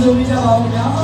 소리가 나오냐?